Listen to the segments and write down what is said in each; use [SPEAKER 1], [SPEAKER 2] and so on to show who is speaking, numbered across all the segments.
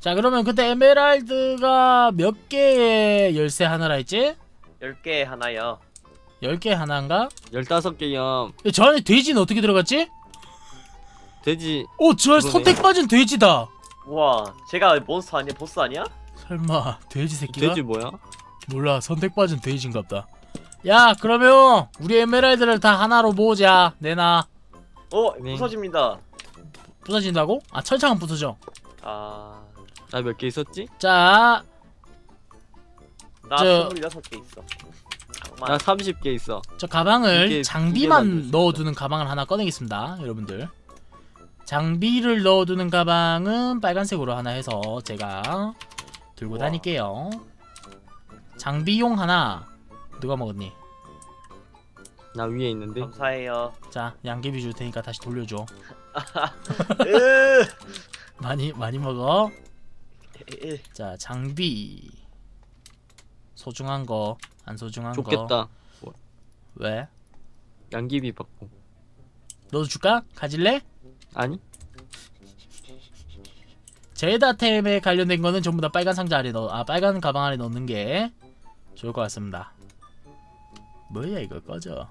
[SPEAKER 1] 자 그러면 그때 에메랄드가 몇 개의 열쇠 하나라 했지?
[SPEAKER 2] 10개 하나요.
[SPEAKER 1] 10개 하나인가?
[SPEAKER 3] 15개염
[SPEAKER 1] 야, 저 안에 돼지는 어떻게 들어갔지?
[SPEAKER 3] 돼지
[SPEAKER 1] 오, 저
[SPEAKER 3] 그러네.
[SPEAKER 1] 선택 빠진 돼지다.
[SPEAKER 2] 우와, 제가 몬스터 아니야? 보스 아니야?
[SPEAKER 1] 설마 돼지 새끼가?
[SPEAKER 3] 돼지 뭐야?
[SPEAKER 1] 몰라 선택 빠진 돼지인갑다. 야 그러면 우리 에메랄드를 다 하나로 모으자. 내놔.
[SPEAKER 2] 어,
[SPEAKER 3] 네.
[SPEAKER 2] 부서집니다.
[SPEAKER 1] 부서진다고? 아 철창은 부서져.
[SPEAKER 2] 아,
[SPEAKER 3] 나 몇 개 있었지?
[SPEAKER 1] 자,
[SPEAKER 2] 나
[SPEAKER 1] 저-
[SPEAKER 2] 26개 있어.
[SPEAKER 3] 나
[SPEAKER 2] 잠깐만.
[SPEAKER 3] 30개 있어
[SPEAKER 1] 저 가방을
[SPEAKER 3] 이게 두 개만
[SPEAKER 1] 장비만 넣어두는 가방을 하나 꺼내겠습니다, 여러분들. 장비를 넣어두는 가방은 빨간색으로 하나 해서 제가 들고
[SPEAKER 2] 우와.
[SPEAKER 1] 다닐게요. 장비용 하나 누가 먹었니?
[SPEAKER 3] 나 위에 있는데
[SPEAKER 2] 감사해요.
[SPEAKER 1] 자, 양귀비 줄 테니까 다시 돌려줘.
[SPEAKER 2] 으,
[SPEAKER 1] 많이 많이 먹어.
[SPEAKER 2] 으,
[SPEAKER 1] 자, 장비 소중한 거, 안 소중한 거.
[SPEAKER 3] 좋겠다
[SPEAKER 1] 왜?
[SPEAKER 3] 양귀비 받고
[SPEAKER 1] 너도 줄까? 가질래?
[SPEAKER 3] 아니?
[SPEAKER 1] 제다템에 관련된 거는 전부 다 빨간 상자 안에 넣어 아 빨간 가방 안에 넣는 게 좋을 것 같습니다. 뭐야 이거 꺼져.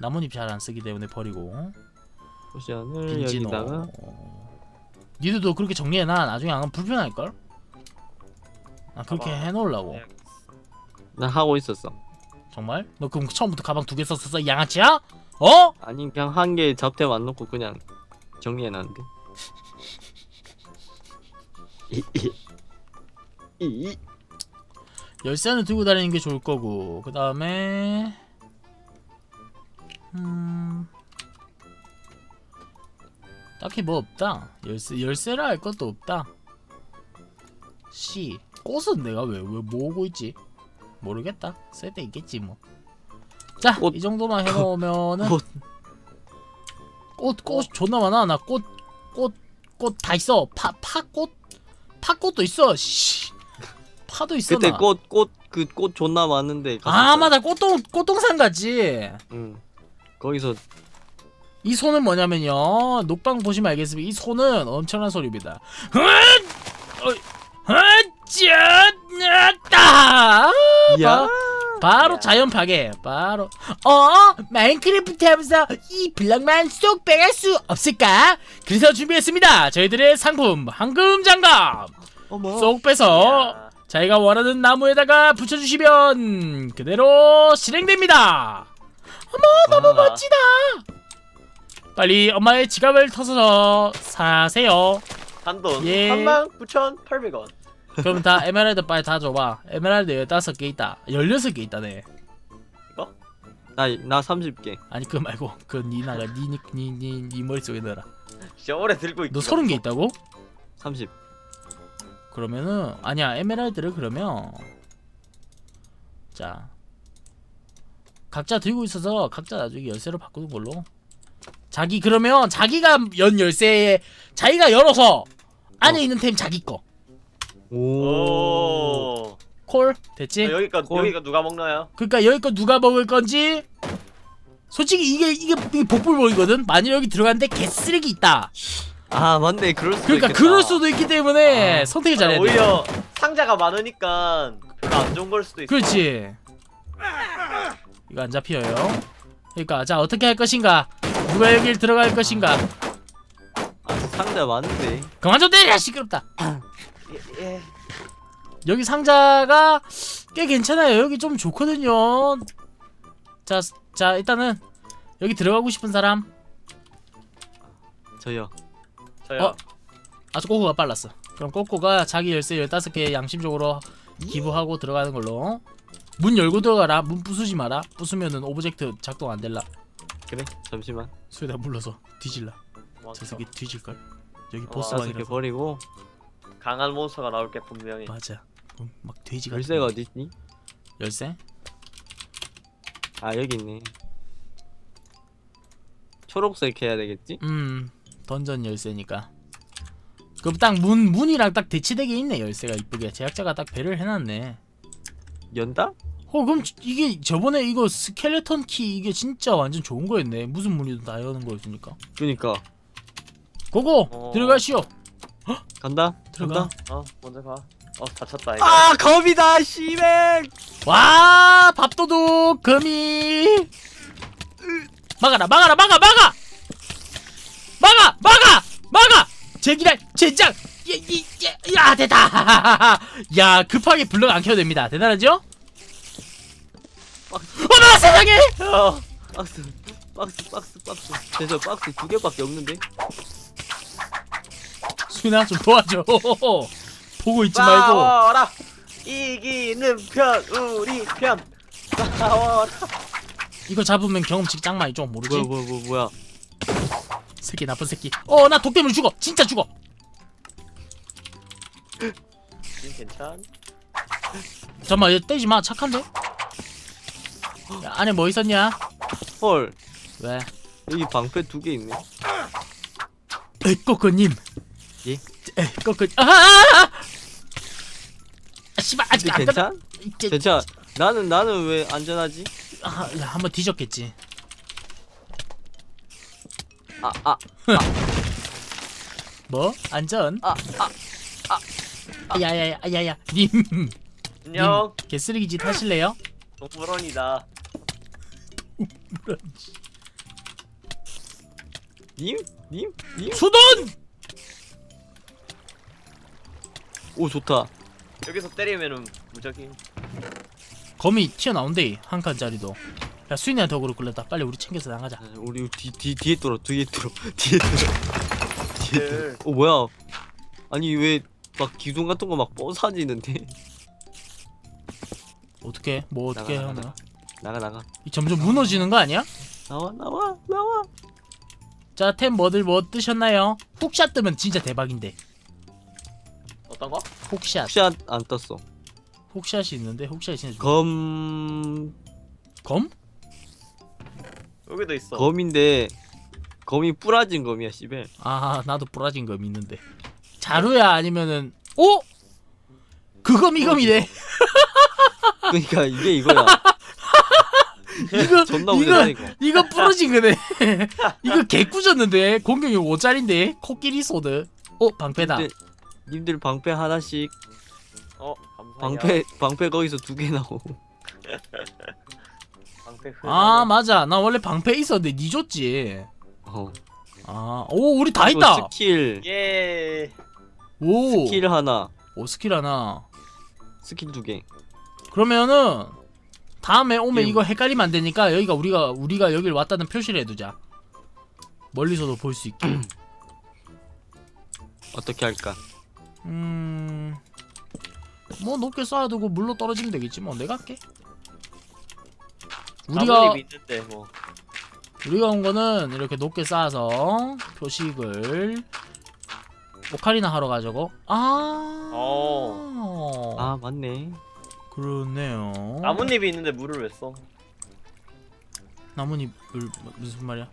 [SPEAKER 1] 나뭇잎 잘 안 쓰기 때문에 버리고
[SPEAKER 3] 포션을
[SPEAKER 1] 빈지노.
[SPEAKER 3] 여기다가
[SPEAKER 1] 니들도 그렇게 정리해놔 나중에 안 가면 불편할 걸. 아 그렇게
[SPEAKER 2] 가방.
[SPEAKER 1] 해놓으려고
[SPEAKER 2] 네.
[SPEAKER 3] 나 하고 있었어
[SPEAKER 1] 정말? 너 그럼 처음부터 가방 두 개 썼었어 이 양아치야? 어?
[SPEAKER 3] 아니 그냥 한 개 잡템 안 넣고 그냥 정리해놨는데 이
[SPEAKER 1] 열쇠는 들고 다니는 게 좋을 거고 그 다음에 음 딱히 뭐 없다. 열쇠 열쇠라 할 것도 없다. C 꽃은 내가 왜 왜 모으고 있지? 모르겠다. 쓸때 있겠지 뭐자
[SPEAKER 3] 꽃.
[SPEAKER 1] 이 정도만 해놓으면은
[SPEAKER 3] 꽃.
[SPEAKER 1] 꽃 꽃 존나 많아. 나 꽃 꽃 꽃 다 있어. 파 파꽃? 파꽃도 있어. 씨. 파도 있어
[SPEAKER 3] 그때
[SPEAKER 1] 나.
[SPEAKER 3] 꽃 꽃 그 꽃 존나 많은데
[SPEAKER 1] 아
[SPEAKER 3] 갔었잖아.
[SPEAKER 1] 맞아. 꽃동 꽃동산 갔지.
[SPEAKER 3] 응. 거기서
[SPEAKER 1] 이 손은 뭐냐면요. 녹방 보시면 알겠지만 이 손은 엄청난 소리입니다. 짜따
[SPEAKER 3] 야.
[SPEAKER 1] 바로
[SPEAKER 2] 야.
[SPEAKER 1] 자연 파괴. 바로. 어? 마인크래프트 하면서 이 블럭만 쏙 빼갈 수 없을까? 그래서 준비했습니다. 저희들의 상품 황금 장갑.
[SPEAKER 3] 어머.
[SPEAKER 1] 쏙 빼서
[SPEAKER 2] 야,
[SPEAKER 1] 자기가 원하는 나무에다가 붙여주시면 그대로 실행됩니다.
[SPEAKER 3] 너무
[SPEAKER 1] 멋지다. 빨리 엄마의 지갑을 터서 사세요.
[SPEAKER 2] 단돈
[SPEAKER 1] 예.
[SPEAKER 2] 39,800원.
[SPEAKER 1] 그럼 다 에메랄드 빨리 다 줘봐. 에메랄드 15개 있다. 16개 있다네.
[SPEAKER 3] 나 나 30개
[SPEAKER 1] 아니 그거 말고 그 니나가 니니니니 머릿속에 넣어라.
[SPEAKER 2] 진짜 오래 들고 있
[SPEAKER 1] 너 30개 있다고?
[SPEAKER 3] 30
[SPEAKER 1] 그러면은 아니야 에메랄드를 그러면 자 각자 들고 있어서 각자 나중에 열쇠로 바꾸는 걸로 자기 그러면 자기가 연 열쇠에 자기가 열어서 안에
[SPEAKER 3] 어.
[SPEAKER 1] 있는 템 자기 거
[SPEAKER 3] 오.
[SPEAKER 2] 오.
[SPEAKER 1] 콜 됐지?
[SPEAKER 2] 저 여기가
[SPEAKER 3] 콜.
[SPEAKER 2] 여기가 누가 먹나요?
[SPEAKER 1] 그러니까 여기 거 누가 먹을 건지 솔직히 이게 이게, 이게 복불복이거든. 만일 여기 들어갔는데 개쓰레기 있다.
[SPEAKER 3] 아 맞네 그럴 수도
[SPEAKER 1] 그러니까
[SPEAKER 3] 있겠다.
[SPEAKER 1] 그럴 수도 있기 때문에
[SPEAKER 3] 아.
[SPEAKER 1] 선택을 잘해야 돼.
[SPEAKER 2] 오히려 상자가 많으니까 별로 안 좋은 걸 수도 있어.
[SPEAKER 1] 그렇지. 이거 안 잡혀요. 그러니까 자 어떻게 할 것인가? 누가 여길 들어갈 것인가?
[SPEAKER 3] 아 상자 많은데
[SPEAKER 1] 그만 좀 때려 시끄럽다.
[SPEAKER 2] 예, 예.
[SPEAKER 1] 여기 상자가 꽤 괜찮아요. 여기 좀 좋거든요. 자, 자 일단은 여기 들어가고 싶은 사람
[SPEAKER 3] 저요
[SPEAKER 2] 저요.
[SPEAKER 1] 어? 아주 꼬꼬가 빨랐어. 그럼 꼬꼬가 자기 열쇠 15개 양심적으로 기부하고 들어가는 걸로. 문 열고 들어가라. 문 부수지 마라. 부수면은 오브젝트 작동 안 될라.
[SPEAKER 3] 그래 잠시만
[SPEAKER 1] 소에다 물러서 뒤질라.
[SPEAKER 2] 뭐,
[SPEAKER 1] 저 새끼 뒤질 걸. 여기
[SPEAKER 2] 어,
[SPEAKER 1] 보스방이라서.
[SPEAKER 3] 버리고
[SPEAKER 2] 강한 몬스터가 나올 게 분명히.
[SPEAKER 1] 맞아. 음, 막 돼지 같은.
[SPEAKER 3] 열쇠가 어디 있니?
[SPEAKER 1] 열쇠?
[SPEAKER 3] 아 여기 있네 초록색 해야 되겠지?
[SPEAKER 1] 음. 던전 열쇠니까. 그럼 딱 문 문이랑 딱 대치되게 있네 열쇠가 이쁘게 제작자가 딱 배를 해놨네.
[SPEAKER 3] 연다?
[SPEAKER 1] 어 그럼 지- 이게 저번에 이거 스켈레톤 키 이게 진짜 완전 좋은 거였네. 무슨 문이든 다 여는 거였으니까.
[SPEAKER 3] 그니까
[SPEAKER 1] 고고
[SPEAKER 2] 어.
[SPEAKER 1] 들어가시오.
[SPEAKER 3] 간다.
[SPEAKER 1] 들어가.
[SPEAKER 3] 간다.
[SPEAKER 2] 어 먼저 가. 어 다쳤다 이거.
[SPEAKER 3] 아 겁이다 씨발.
[SPEAKER 1] 와 밥도둑 금이 막아라 막아라 막아 막아 막아 막아 막아 제기랄 젠장 야 됐다 야 급하게 블럭 안 켜도 됩니다 대단하죠? 어머 세상에
[SPEAKER 2] 어.
[SPEAKER 3] 박스 박스 박스 박스. 그래서 박스 두 개밖에 없는데.
[SPEAKER 1] 수인아 좀 도와줘 보고 있지 말고
[SPEAKER 2] 싸워라. 이기는 편 우리 편. 싸워라.
[SPEAKER 1] 이거 잡으면 경험치 짱 많이 좀 모르지?
[SPEAKER 3] 뭐야 뭐야 뭐 뭐야.
[SPEAKER 1] 새끼 나쁜 새끼 어 나 독 때문에 죽어 진짜 죽어
[SPEAKER 2] 님 괜찮?
[SPEAKER 1] 잠깐만 얘 때리지 마 착한데? 야, 안에 뭐 있었냐?
[SPEAKER 3] 헐
[SPEAKER 1] 왜?
[SPEAKER 3] 여기 방패 두 개 있네.
[SPEAKER 1] 에이 꼬꼬님
[SPEAKER 3] 예?
[SPEAKER 1] 에이 꼬꼬 아하하하 아 씨발 아직
[SPEAKER 3] 근데
[SPEAKER 1] 안끝
[SPEAKER 3] 괜찮?
[SPEAKER 1] 이제
[SPEAKER 3] 괜찮. 나는 나는 왜 안전하지?
[SPEAKER 1] 아, 야, 한번 뒤졌겠지
[SPEAKER 3] 아 아.
[SPEAKER 1] 뭐? 안전?
[SPEAKER 3] 아, 아,
[SPEAKER 1] 야야야 야야 님
[SPEAKER 2] 안녕.
[SPEAKER 1] 개쓰레기 짓 하실래요?
[SPEAKER 2] 동물원이다.
[SPEAKER 3] 님? 님? 님?
[SPEAKER 1] 수돈!
[SPEAKER 3] 오 좋다.
[SPEAKER 2] 여기서 때리면은 무적이.
[SPEAKER 1] 거미 튀어나온대 한 칸짜리도 야 수인이한테 어그로 끌렸다 빨리 우리 챙겨서 나가자
[SPEAKER 3] 아, 우리 뒤, 뒤 뒤에 뚫어 뒤에 뚫어 뒤에 뚫어 뒤에 뚫어.
[SPEAKER 2] 들.
[SPEAKER 3] 어 뭐야? 아니 왜 막 기둥 같은 거 막 뻗어지는데?
[SPEAKER 1] 어떻게 뭐 어떻게
[SPEAKER 3] 나가,
[SPEAKER 1] 하나
[SPEAKER 3] 나가. 나가 나가.
[SPEAKER 1] 이 점점 무너지는 거 아니야?
[SPEAKER 3] 나와 나와 나와.
[SPEAKER 1] 자 템 뭐들 뭐 뜨셨나요? 훅샷 뜨면 진짜 대박인데
[SPEAKER 2] 어떤 거?
[SPEAKER 1] 훅샷
[SPEAKER 3] 푸샷 안 떴어.
[SPEAKER 1] 훅샷이 있는데 훅샷이 진짜
[SPEAKER 3] 좋검
[SPEAKER 1] 검?
[SPEAKER 2] 여기도 있어.
[SPEAKER 3] 검인데 검이 뿌라진 검이야 씨발.
[SPEAKER 1] 아 나도 부러진 검 있는데 자루야 아니면은 오? 그검 이검이네
[SPEAKER 3] 그러니까 이게 이거야.
[SPEAKER 1] 이거
[SPEAKER 3] 존나
[SPEAKER 1] 이거
[SPEAKER 3] 이거.
[SPEAKER 1] 이거 부러진 거네 이거 개꾸졌는데 공격이 5짜린데 코끼리 소드 어 방패다
[SPEAKER 3] 님들, 님들 방패 하나씩
[SPEAKER 2] 어 감사해요.
[SPEAKER 3] 방패 방패 거기서 두 개 나오.
[SPEAKER 2] 방패 흐.
[SPEAKER 1] 아 맞아 나 원래 방패 있었는데 니 줬지
[SPEAKER 3] 어.
[SPEAKER 1] 아오 우리 다
[SPEAKER 3] 이거
[SPEAKER 1] 있다
[SPEAKER 3] 스킬
[SPEAKER 2] 예.
[SPEAKER 1] 오
[SPEAKER 3] 스킬 하나
[SPEAKER 1] 오 스킬 하나
[SPEAKER 3] 스킬 두 개.
[SPEAKER 1] 그러면은 다음에 오면
[SPEAKER 3] 예.
[SPEAKER 1] 이거 헷갈리면 안 되니까 여기가 우리가 우리가 여길 왔다는 표시를 해두자 멀리서도 볼 수 있게
[SPEAKER 3] 어떻게 할까?
[SPEAKER 1] 음 뭐 높게 쌓아두고 물로 떨어지면 되겠지 뭐 내가 할게 우리가
[SPEAKER 2] 나뭇잎 있는데 뭐.
[SPEAKER 1] 우리가 온 거는 이렇게 높게 쌓아서 표식을 오카리나 하러 가자고 아
[SPEAKER 2] 어.
[SPEAKER 3] 아 맞네.
[SPEAKER 1] 그렇네요
[SPEAKER 2] 나뭇잎이 있는데 물을 왜 써?
[SPEAKER 1] 나뭇잎을 뭐- 무슨 말이야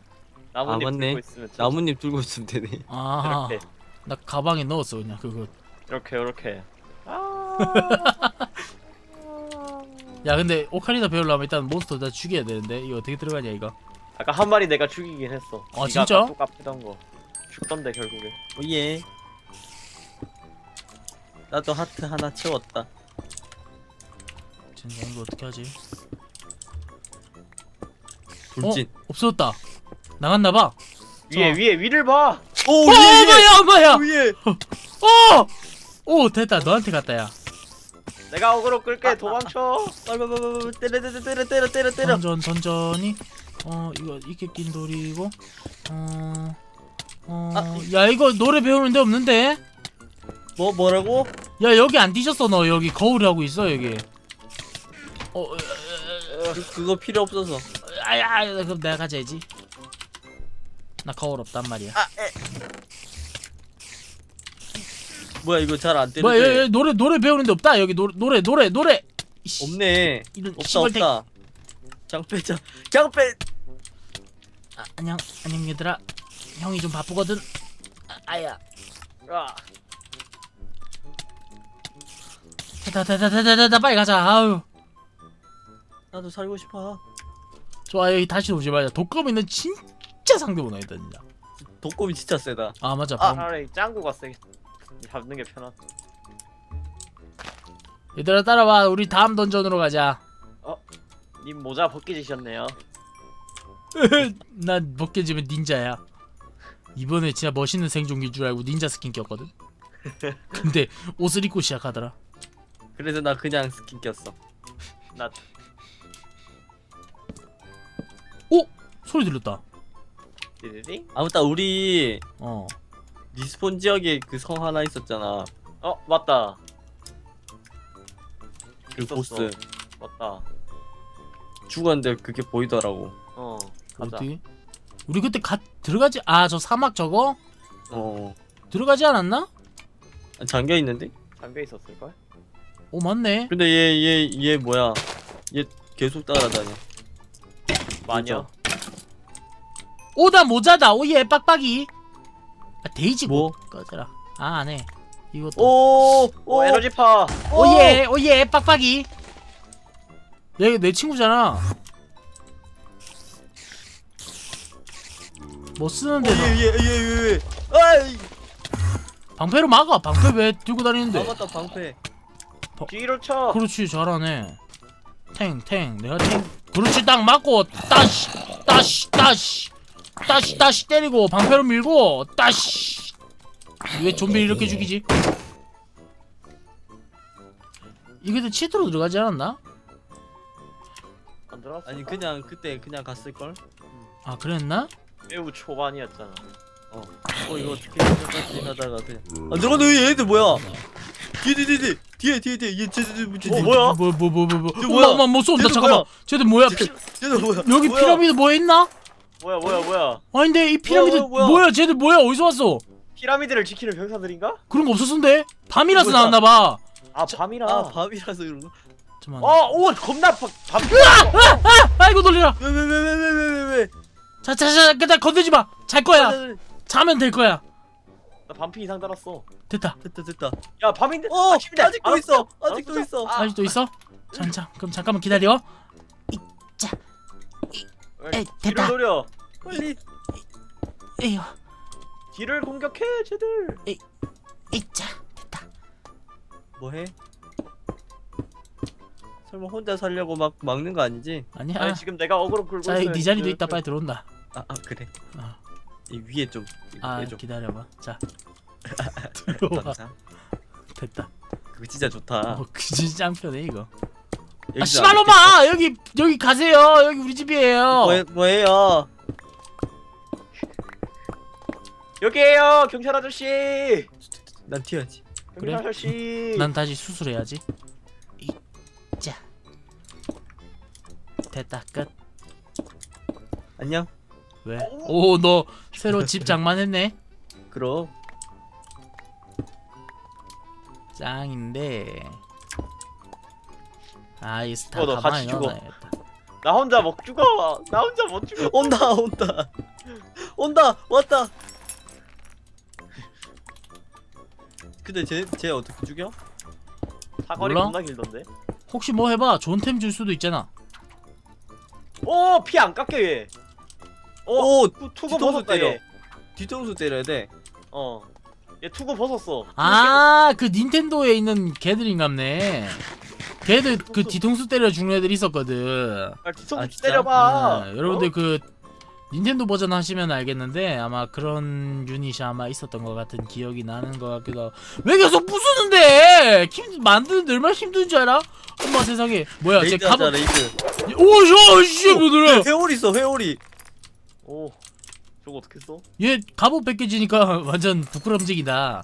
[SPEAKER 2] 나뭇잎
[SPEAKER 3] 아, 맞네.
[SPEAKER 2] 들고 있으면 진짜
[SPEAKER 3] 나뭇잎 들고 있으면 되네.
[SPEAKER 1] 아
[SPEAKER 2] 이렇게
[SPEAKER 1] 나 가방에 넣었어 그냥 그거
[SPEAKER 2] 이렇게 이렇게. 아.
[SPEAKER 1] 야 근데 오카리나 배우려면 일단 몬스터 다 죽여야 되는데 이거 어떻게 들어가냐 이거
[SPEAKER 2] 아까 한 마리 내가 죽이긴 했어.
[SPEAKER 1] 아, 진짜?
[SPEAKER 2] 똑같던 거. 죽던데 결국에.
[SPEAKER 4] 오예 나도 하트 하나 채웠다
[SPEAKER 1] 진짜 이거 어떻게 하지?
[SPEAKER 3] 돌진.
[SPEAKER 1] 없어졌다. 나갔나 봐.
[SPEAKER 2] 위에
[SPEAKER 1] 저-
[SPEAKER 2] 위에 위를 봐.
[SPEAKER 3] 오
[SPEAKER 1] 어 엄마야 엄마야.
[SPEAKER 3] 위에.
[SPEAKER 1] 어! 오 됐다. 너한테 갔다 야.
[SPEAKER 2] 내가 어그로 끌게. 도망쳐.
[SPEAKER 4] 빨빨빨빨 때려 때려 때려 때려 때려 때려.
[SPEAKER 1] 던전 던전이. 어 이거 이게 낀 돌이고. 어... 어...
[SPEAKER 4] 아,
[SPEAKER 1] 야 이거 노래 배우는 데 없는데?
[SPEAKER 4] 뭐 뭐라고?
[SPEAKER 1] 야 여기 안 뒤졌어 너. 여기 거울 하고 있어 여기 어... 어, 어,
[SPEAKER 4] 그, 그거 필요 없어서.
[SPEAKER 1] 아야 그럼 내가 가져야지. 나 거울 없단 말이야.
[SPEAKER 4] 뭐야 이거 잘 안
[SPEAKER 1] 뭐야 여기, 여기 노래 노래 배우는 데 없다. 여기 노래 노래 노래 노래. 이씨,
[SPEAKER 4] 없네.
[SPEAKER 1] 이런
[SPEAKER 4] 없다
[SPEAKER 1] 시벌탱.
[SPEAKER 4] 없다. 장패 장 장패
[SPEAKER 1] 아, 안녕 안녕 얘들아. 형이 좀 바쁘거든. 아, 아야.
[SPEAKER 2] 아,
[SPEAKER 1] 됐다 됐다 됐다 됐다 빨리 가자. 아유
[SPEAKER 4] 나도 살고 싶어
[SPEAKER 1] 좋아 여기 다시 오지 말자 독거미는 진짜 상대 못하겠다 진짜
[SPEAKER 4] 독곰이 진짜 세다
[SPEAKER 1] 아 맞아
[SPEAKER 4] 아.
[SPEAKER 1] 방-
[SPEAKER 2] 차라리 짱구가 세겠. 잡는 게 편하.
[SPEAKER 1] 얘들아 따라와 우리 다음 던전으로 가자
[SPEAKER 2] 님 모자 벗기지셨네요.
[SPEAKER 1] 난 벗겨지면 닌자야 이번에 진짜 멋있는 생존기인 줄 알고 닌자 스킨 꼈거든 근데 옷을 입고 시작하더라
[SPEAKER 4] 그래서 나 그냥 스킨 꼈어.
[SPEAKER 2] 나
[SPEAKER 1] 소리 들렸다
[SPEAKER 2] 띠리링?
[SPEAKER 4] 아무튼 우리
[SPEAKER 1] 어
[SPEAKER 4] 리스폰 지역에 그 성 하나 있었잖아.
[SPEAKER 2] 어 맞다.
[SPEAKER 4] 그
[SPEAKER 2] 있었어.
[SPEAKER 4] 보스
[SPEAKER 2] 맞다.
[SPEAKER 4] 죽었는데 그게 보이더라고.
[SPEAKER 2] 어 가자.
[SPEAKER 1] 어디 우리 그때 가 들어가지 아 저 사막 저거
[SPEAKER 4] 어
[SPEAKER 1] 들어가지 않았나
[SPEAKER 4] 잠겨 있는데?
[SPEAKER 2] 잠겨 있었을 걸?
[SPEAKER 1] 오 맞네
[SPEAKER 4] 근데 얘 얘 얘 뭐야? 얘 계속 따라다녀.
[SPEAKER 2] 마녀.
[SPEAKER 1] 오다 모자다. 오예 빡빡이. 아 데이지
[SPEAKER 4] 뭐?
[SPEAKER 1] 꺼져라. 아 안해. 이것도.
[SPEAKER 4] 오,
[SPEAKER 2] 오 에너지파.
[SPEAKER 1] 오 예 오예 빡빡이. 얘 내 친구잖아. 뭐 쓰는데 너?
[SPEAKER 4] 얘얘얘 얘. 아이,
[SPEAKER 1] 방패로 막아. 방패 왜 들고 다니는데?
[SPEAKER 4] 막았다 방패.
[SPEAKER 2] 뒤로 쳐.
[SPEAKER 1] 그렇지 잘하네. 탱 탱. 내가 탱 그렇지 딱 맞고 따시 따시 따시 따시 따시 때리고 방패로 밀고 따시 왜 좀비 이렇게 죽이지 이게 치트로 들어가지 않았나?
[SPEAKER 2] 안 들어왔어.
[SPEAKER 4] 아니 그냥 그때 그냥 갔을 걸.
[SPEAKER 1] 아 그랬나?
[SPEAKER 2] 매우 초반이었잖아.
[SPEAKER 4] 어 이거 어떻게 하다가 그냥. 아 들어간다 얘들 뭐야? 뒤에 뒤에 뒤에 뒤에 뒤에 뒤에 얘 쟤들 뭐
[SPEAKER 2] 어, 뭐야?
[SPEAKER 1] 뭐뭐뭐뭐뭐
[SPEAKER 4] 쟤 뭐야?
[SPEAKER 1] 엄마 뭐 쏜다
[SPEAKER 4] 쟤들
[SPEAKER 1] 잠깐만 쟤들 뭐야 피,
[SPEAKER 4] 쟤들 뭐야?
[SPEAKER 1] 여기
[SPEAKER 4] 뭐야?
[SPEAKER 1] 피라미드 뭐 있나?
[SPEAKER 2] 뭐야 뭐야 뭐야?
[SPEAKER 1] 아닌데 이 피라미드
[SPEAKER 4] 뭐야, 뭐야?
[SPEAKER 1] 뭐야 쟤들 뭐야 어디서 왔어?
[SPEAKER 2] 피라미드를 지키는 병사들인가?
[SPEAKER 1] 그런 거 없었는데 밤이라서
[SPEAKER 4] 뭐야?
[SPEAKER 1] 나왔나 봐
[SPEAKER 2] 아 밤이라.
[SPEAKER 4] 아 밤이라서 그런 거.
[SPEAKER 1] 잠깐만
[SPEAKER 2] 어, 오 겁나 파- 밤.
[SPEAKER 1] 아이고 놀리라
[SPEAKER 4] 왜왜 왜 왜 왜 왜 왜?
[SPEAKER 1] 자자자 그냥 건들지 마잘 거야 자면 될 거야
[SPEAKER 2] 나 반피 이상 달았어.
[SPEAKER 1] 됐다
[SPEAKER 4] 됐다 됐다.
[SPEAKER 2] 야 밤인데.
[SPEAKER 4] 어
[SPEAKER 2] 아침인데.
[SPEAKER 4] 아직도
[SPEAKER 2] 안
[SPEAKER 4] 있어. 아직도
[SPEAKER 2] 왔어?
[SPEAKER 4] 있어.
[SPEAKER 2] 아.
[SPEAKER 1] 아직도 있어? 잠깐 그럼 잠깐만 기다려 에이,
[SPEAKER 2] 뒤를
[SPEAKER 1] 됐다.
[SPEAKER 2] 노려.
[SPEAKER 4] 빨리.
[SPEAKER 1] 에휴
[SPEAKER 2] 뒤를 공격해 쟤들.
[SPEAKER 1] 이자 됐다
[SPEAKER 4] 뭐해? 설마 혼자 살려고 막 막는 거 아니지?
[SPEAKER 1] 아니야
[SPEAKER 2] 아니 지금 내가 어그로
[SPEAKER 1] 자
[SPEAKER 2] 있어.
[SPEAKER 1] 네 자리도 있다 빨리 들어온다
[SPEAKER 4] 아, 아 그래.
[SPEAKER 1] 어.
[SPEAKER 4] 이 위에 좀.
[SPEAKER 1] 아
[SPEAKER 4] 위에 좀.
[SPEAKER 1] 기다려봐 자 들어와
[SPEAKER 4] 감사.
[SPEAKER 1] 됐다
[SPEAKER 4] 그거 진짜 좋다.
[SPEAKER 1] 어 그지 짱 편해 이거 아
[SPEAKER 4] 여기서
[SPEAKER 1] 씨발로마 여기 여기 가세요 여기 우리 집이에요
[SPEAKER 4] 뭐, 뭐해요?
[SPEAKER 2] 여기에요 경찰 아저씨.
[SPEAKER 4] 난 튀어야지.
[SPEAKER 2] 경찰
[SPEAKER 1] 그래?
[SPEAKER 2] 아저씨.
[SPEAKER 1] 난 다시 수술해야지 이자 됐다 끝
[SPEAKER 4] 안녕.
[SPEAKER 1] 왜? 오 너 새로 집 장만했네
[SPEAKER 4] 그럼.
[SPEAKER 1] 짱인데 아이 스타
[SPEAKER 2] 어, 너
[SPEAKER 1] 가만히
[SPEAKER 2] 같이 죽어.
[SPEAKER 1] 넣어놔야겠다
[SPEAKER 2] 나 혼자 못 죽어. 나 혼자 못 죽어.
[SPEAKER 4] 온다 온다. 온다 왔다. 근데 쟤쟤 어떻게 죽여?
[SPEAKER 2] 사거리
[SPEAKER 1] 몰라?
[SPEAKER 2] 겁나 길던데.
[SPEAKER 1] 혹시 뭐 해봐 좋은 템줄 수도 있잖아
[SPEAKER 2] 오피 안 깎여 얘.
[SPEAKER 4] 어오
[SPEAKER 2] 투, 투구
[SPEAKER 4] 뒤통수
[SPEAKER 2] 벗었다
[SPEAKER 4] 때려.
[SPEAKER 2] 얘.
[SPEAKER 4] 뒤통수 때려야 돼.
[SPEAKER 2] 어. 얘 투구 벗었어.
[SPEAKER 1] 아 그 닌텐도에 있는 걔들인갑네 걔들 그 뒤통수 때려 죽는 애들 있었거든
[SPEAKER 2] 아, 뒤통수
[SPEAKER 4] 아, 진짜?
[SPEAKER 2] 때려봐.
[SPEAKER 1] 아, 여러분들
[SPEAKER 2] 어?
[SPEAKER 1] 그 닌텐도 버전 하시면 알겠는데 아마 그런 유닛이 아마 있었던 것 같은 기억이 나는 것 같기도 하고 왜 계속 부수는데 힘 만드는데 얼마나 힘든 줄 알아? 엄마 세상에 뭐야 쟤
[SPEAKER 4] 레이드 하자
[SPEAKER 1] 갑옷
[SPEAKER 4] 레이드.
[SPEAKER 1] 오씨 뭐들아
[SPEAKER 4] 회오리 있어 회오리.
[SPEAKER 2] 오. 저거 어떻게 써?
[SPEAKER 1] 얘 갑옷 벗겨지니까 완전 부끄럼직이다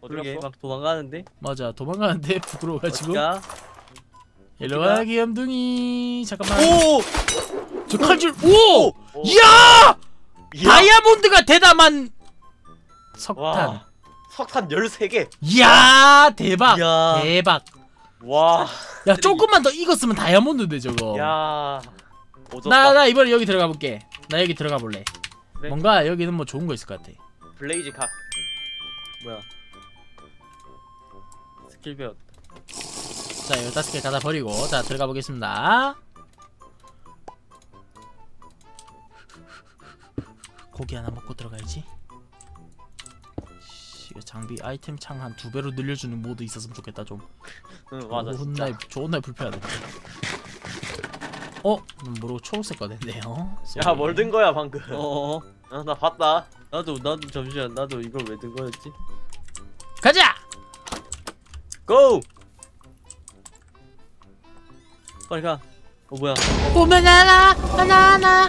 [SPEAKER 2] 어디
[SPEAKER 4] 그러게
[SPEAKER 2] 갔어?
[SPEAKER 4] 막 도망가는데.
[SPEAKER 1] 맞아 도망가는데 부끄러워가지고
[SPEAKER 4] 어디가?
[SPEAKER 1] 일로와 귀염둥이 잠깐만
[SPEAKER 4] 오!
[SPEAKER 1] 저 칼질 오!
[SPEAKER 2] 오.
[SPEAKER 1] 이야!
[SPEAKER 2] 이야!
[SPEAKER 1] 다이아몬드가 대담한 석탄
[SPEAKER 2] 와. 석탄 13개.
[SPEAKER 1] 이야 대박
[SPEAKER 4] 야.
[SPEAKER 1] 대박
[SPEAKER 2] 와.
[SPEAKER 1] 야 조금만 더 익었으면 다이아몬드인데 저거
[SPEAKER 2] 야. 오졌다.
[SPEAKER 1] 나 나 이번에 여기 들어가 볼게 나 여기 들어가 볼래.
[SPEAKER 2] 네.
[SPEAKER 1] 뭔가 여기는 뭐 좋은 거 있을 것 같아.
[SPEAKER 2] 블레이즈 각
[SPEAKER 4] 뭐야 스킬 배웠다
[SPEAKER 1] 자, 15개 가다 버리고 자, 들어가 보겠습니다. 고기 하나 먹고 들어가야지. 장비 아이템 창 한 두 배로 늘려주는 모드 있었으면 좋겠다 좀.
[SPEAKER 2] 응 맞아 좋은
[SPEAKER 1] 날 좋은 날 불편하다. 어? 음, 모르고 초록색 꺼냈네요.
[SPEAKER 2] 야, 뭘 든 거야, 방금.
[SPEAKER 4] 어. 어,
[SPEAKER 2] 아, 나 봤다.
[SPEAKER 4] 나도 나도 잠시만 나도 이걸 왜 든 거였지?
[SPEAKER 1] 가자!
[SPEAKER 4] 고! 빨리 가. 어 뭐야?
[SPEAKER 1] 보면 하나, 하나, 하나.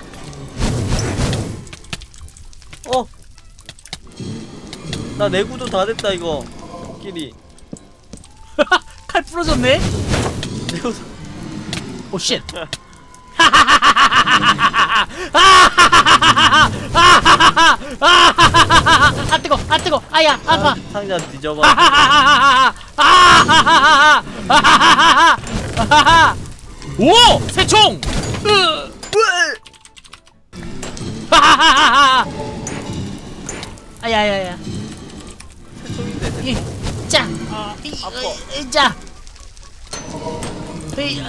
[SPEAKER 4] 어. 나 내구도 다 됐다 이거. 끼리.
[SPEAKER 1] 칼 부러졌네?
[SPEAKER 4] 내구도.
[SPEAKER 1] 오 쉣. 아야 아, 아파
[SPEAKER 4] 상자 뒤져봐 아하하하하하하하하하하하하
[SPEAKER 1] 오! 새총! 으! 하하하하 아야야야
[SPEAKER 4] 새총인데 새총.
[SPEAKER 1] 이, 짜! 이, 이, 이, 짜! 이, 이, 이,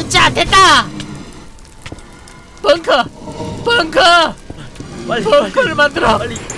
[SPEAKER 1] 이, 짜! 됐다! 벙커! 벙커!
[SPEAKER 4] 빨리,
[SPEAKER 1] 벙커를
[SPEAKER 4] 빨리.
[SPEAKER 1] 만들어!
[SPEAKER 4] 빨리.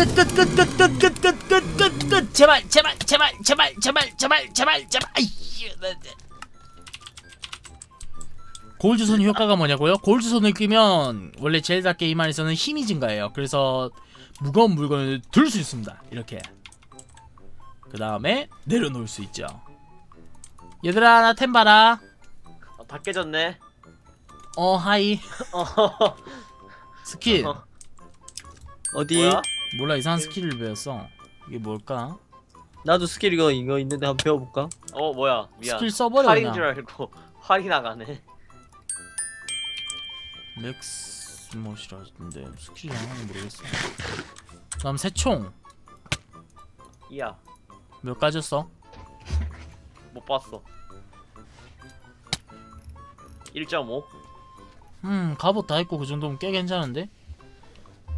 [SPEAKER 1] 끝끝끝끝끝끝끝끝 제발 제발 제발 제발 제발 제발 제발 제발 아이 골드손 효과가 뭐냐고요? 골드손을 끼면 원래 젤다 게임 안에서는 힘이 증가해요. 그래서 무거운 물건을 들 수 있습니다. 이렇게. 그 다음에 내려놓을 수 있죠. 얘들아 나 템 봐라.
[SPEAKER 2] 아, 다 깨졌네.
[SPEAKER 1] 어 하이
[SPEAKER 2] 어,
[SPEAKER 1] 스킬
[SPEAKER 2] 어.
[SPEAKER 4] 어디?
[SPEAKER 2] 뭐야?
[SPEAKER 1] 몰라 이상한 스킬을 배웠어. 이게 뭘까?
[SPEAKER 4] 나도 스킬 이거 이거 있는데 한번 배워볼까?
[SPEAKER 2] 어 뭐야? 미안.
[SPEAKER 1] 스킬 써버려
[SPEAKER 2] 활인
[SPEAKER 1] 그냥.
[SPEAKER 2] 줄 알고 활이 나가네.
[SPEAKER 1] 맥스못이라는데 스킬이 하나는 모르겠어. 그다음 새총
[SPEAKER 2] 이야
[SPEAKER 1] 몇 가졌어?
[SPEAKER 2] 못 봤어. 1.5?
[SPEAKER 1] 음 갑옷 다 있고 그 정도면 꽤 괜찮은데?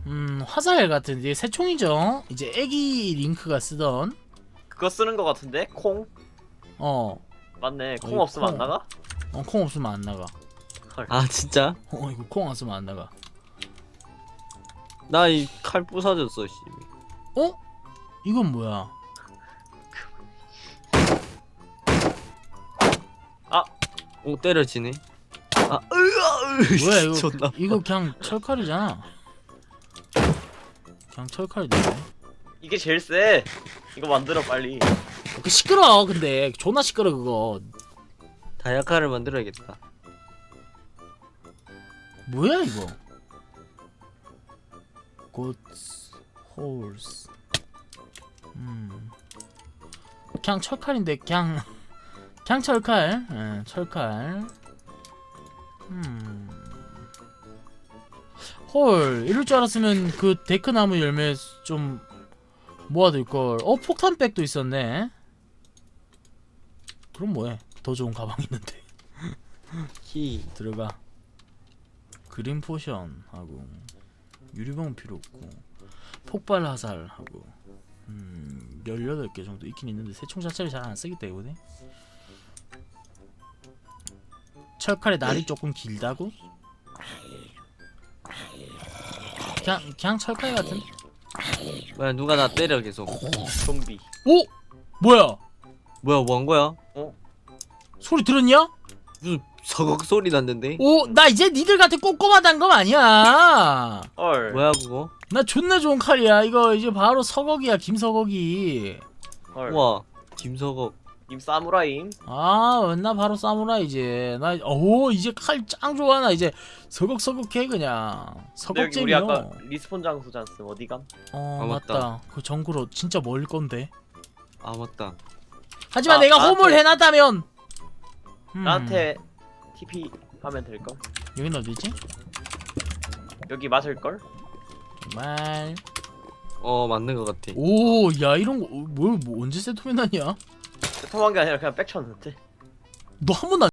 [SPEAKER 1] 음 화살 같은 이게 새총이죠? 이제 애기 링크가 쓰던
[SPEAKER 2] 그거 쓰는 거 같은데? 콩?
[SPEAKER 1] 어,
[SPEAKER 2] 맞네. 콩
[SPEAKER 1] 어이,
[SPEAKER 2] 없으면
[SPEAKER 1] 콩.
[SPEAKER 2] 안 나가?
[SPEAKER 1] 어, 콩 없으면 안 나가.
[SPEAKER 4] 아 진짜?
[SPEAKER 1] 어 이거 콩 없으면 안 나가.
[SPEAKER 4] 나 이 칼 부사졌어 씨.
[SPEAKER 1] 어? 이건 뭐야?
[SPEAKER 4] 오 때려지네. 아 으아
[SPEAKER 1] 뭐야 이거?
[SPEAKER 4] 존나.
[SPEAKER 1] 이거 그냥 철칼이잖아. 그냥 철칼이네.
[SPEAKER 2] 이게 제일 세. 이거 만들어 빨리.
[SPEAKER 1] 그 시끄러 근데 존나 시끄러 그거.
[SPEAKER 4] 다이아카를 만들어야겠다.
[SPEAKER 1] 뭐야 이거? goats, horse. 음. 그냥 철칼인데 그냥 그냥 철칼. 예, 철칼. 음. 헐, 이럴 줄 알았으면 그 데크나무 열매 좀 모아둘 걸. 어, 폭탄백도 있었네. 그럼 뭐해? 더 좋은 가방 있는데.
[SPEAKER 4] 히.
[SPEAKER 1] 들어가 그린 포션 하고 유리병은 필요 없고 폭발 화살 하고 음 18개 정도 있긴 있는데 새 총 자체를 잘 안 쓰기 때문에 철칼의 날이 조금 길다고? 그냥 그냥 철칼 같은?
[SPEAKER 4] 뭐야 누가 나 때려 계속.
[SPEAKER 2] 좀비.
[SPEAKER 1] 오! 뭐야?
[SPEAKER 4] 뭐야 뭐 한 거야?
[SPEAKER 1] 소리 들었냐?
[SPEAKER 4] 무슨 서걱 소리 났는데?
[SPEAKER 1] 오! 나 이제 니들 같은 꼼꼼하단 거 아니야
[SPEAKER 2] 헐.
[SPEAKER 4] 뭐야 그거?
[SPEAKER 1] 나 존나 좋은 칼이야. 이거 이제 바로 서걱이야, 김서걱이.
[SPEAKER 2] 헐.
[SPEAKER 4] 우와 김서걱.
[SPEAKER 2] 님 사무라임.
[SPEAKER 1] 아, 나 바로 사무라이 이제. 나, 오, 이제 칼 짱 좋아. 나 이제 서걱서걱해 그냥.
[SPEAKER 2] 근데 여기 우리 아까. 리스폰 장소잖음 어디감?
[SPEAKER 1] 어,
[SPEAKER 4] 아,
[SPEAKER 1] 맞다.
[SPEAKER 4] 맞다.
[SPEAKER 1] 그 정구로 진짜 멀 건데.
[SPEAKER 4] 아 맞다.
[SPEAKER 1] 하지만
[SPEAKER 2] 아,
[SPEAKER 1] 내가
[SPEAKER 2] 나한테-
[SPEAKER 1] 홈을 해놨다면. 음,
[SPEAKER 2] 나한테 TP 하면 될 걸?
[SPEAKER 1] 여긴 어디지?
[SPEAKER 2] 여기 맞을 걸?
[SPEAKER 1] 정말.
[SPEAKER 4] 어 맞는 것 같아.
[SPEAKER 1] 오, 야 이런 거, 어, 뭐, 뭐 언제 세톰해놨냐?
[SPEAKER 2] 그 탐한 게 아니라 그냥 빽쳤는데?
[SPEAKER 1] 너 한 번도 안